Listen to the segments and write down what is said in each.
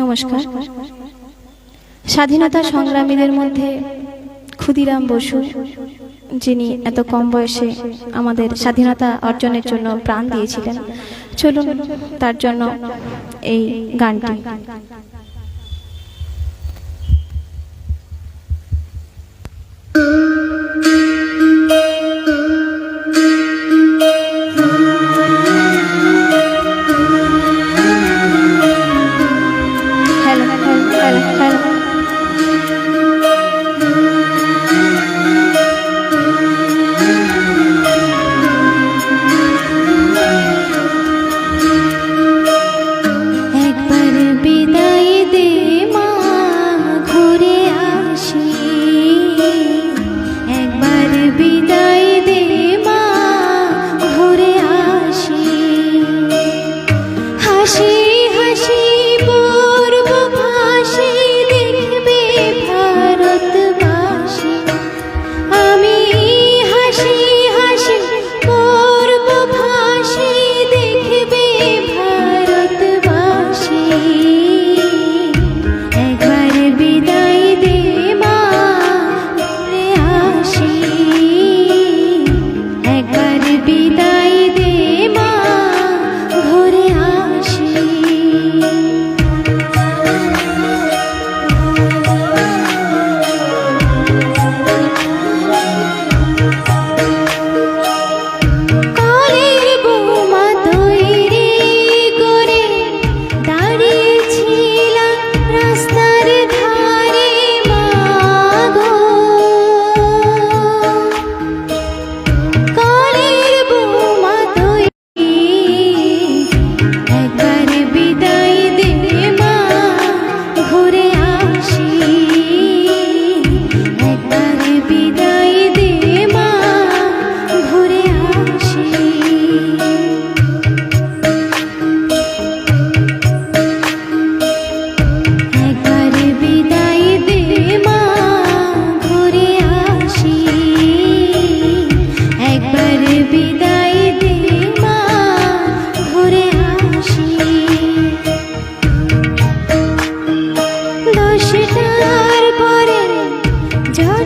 নমস্কার। স্বাধীনতা সংগ্রামীদের মধ্যে ক্ষুদিরাম বসু, যিনি এত কম বয়সে আমাদের স্বাধীনতা অর্জনের জন্য প্রাণ দিয়েছিলেন, চলুন তার জন্য এই গানটি।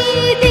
你。